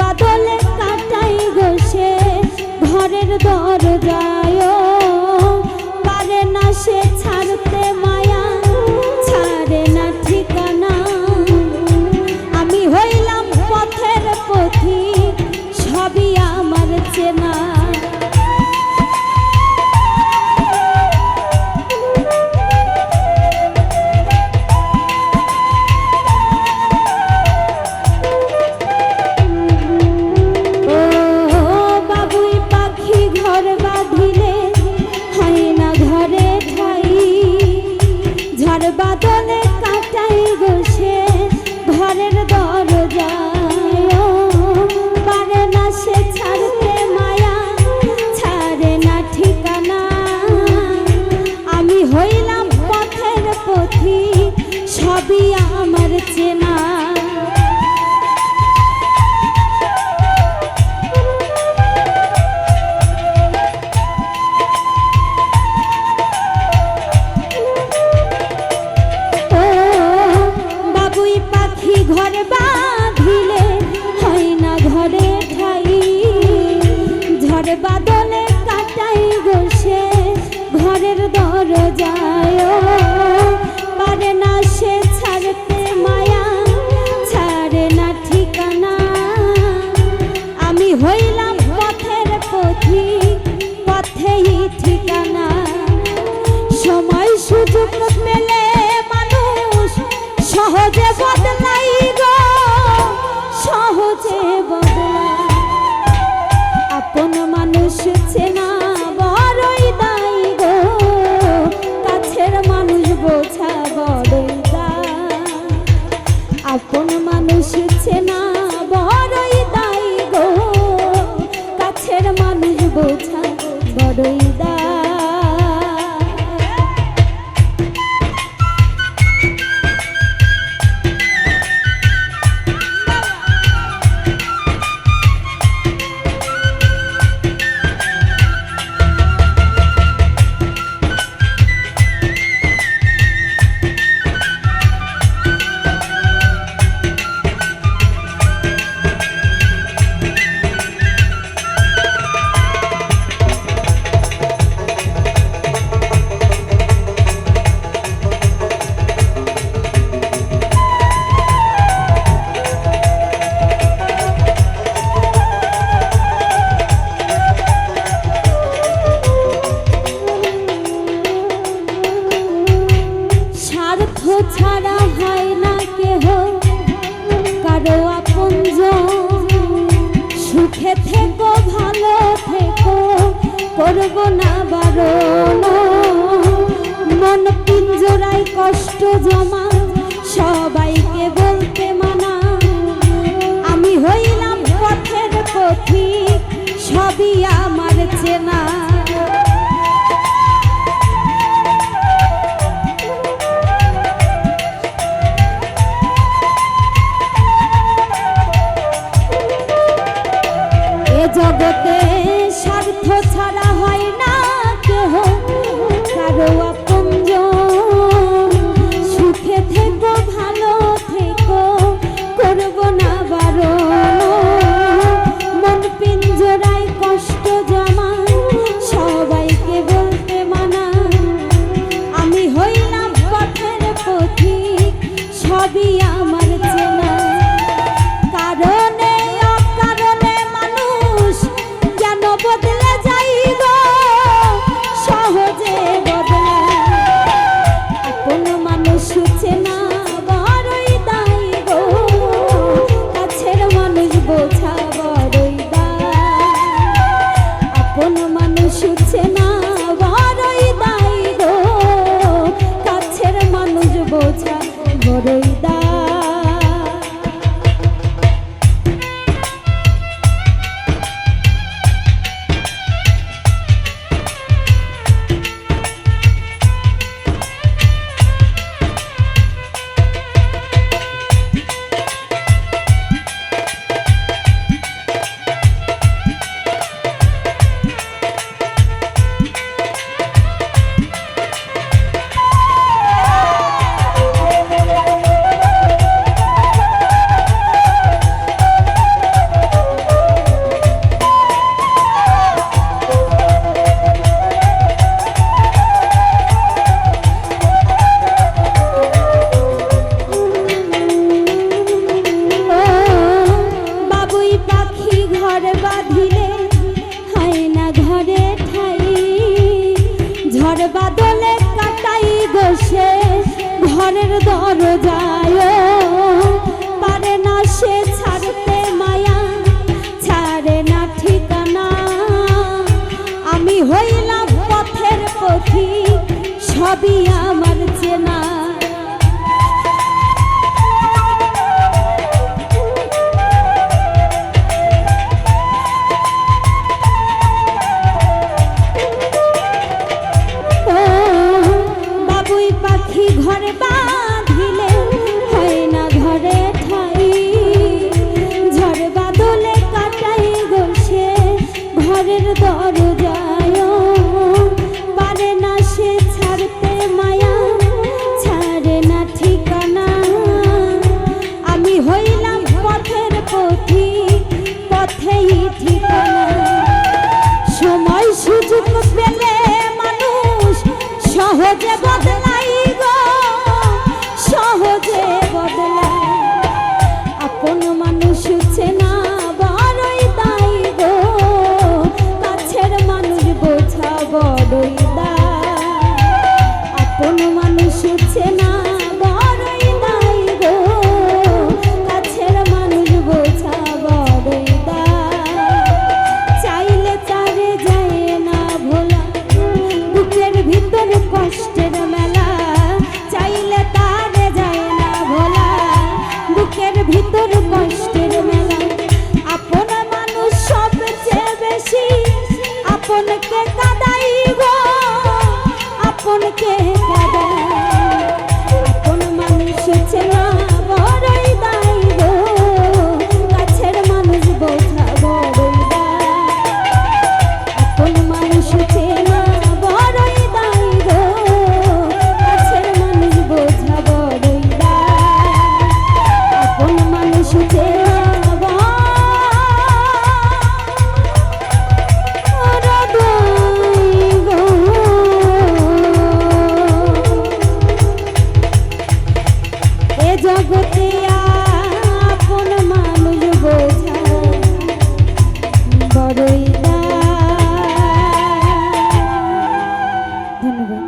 বাদল দরজায় আপন মানুষ চেনা বড়ই দায় গো। কাছের মানুষ বোঝা বড়ই দায় করব না বারণ। মন পিঞ্জরাই কষ্ট জমা, সবাইকে বলতে মানা। আমি হইলাম পথের পথি সবই আমার চেনা। শুচ্ছে না বড়ই সবই আমার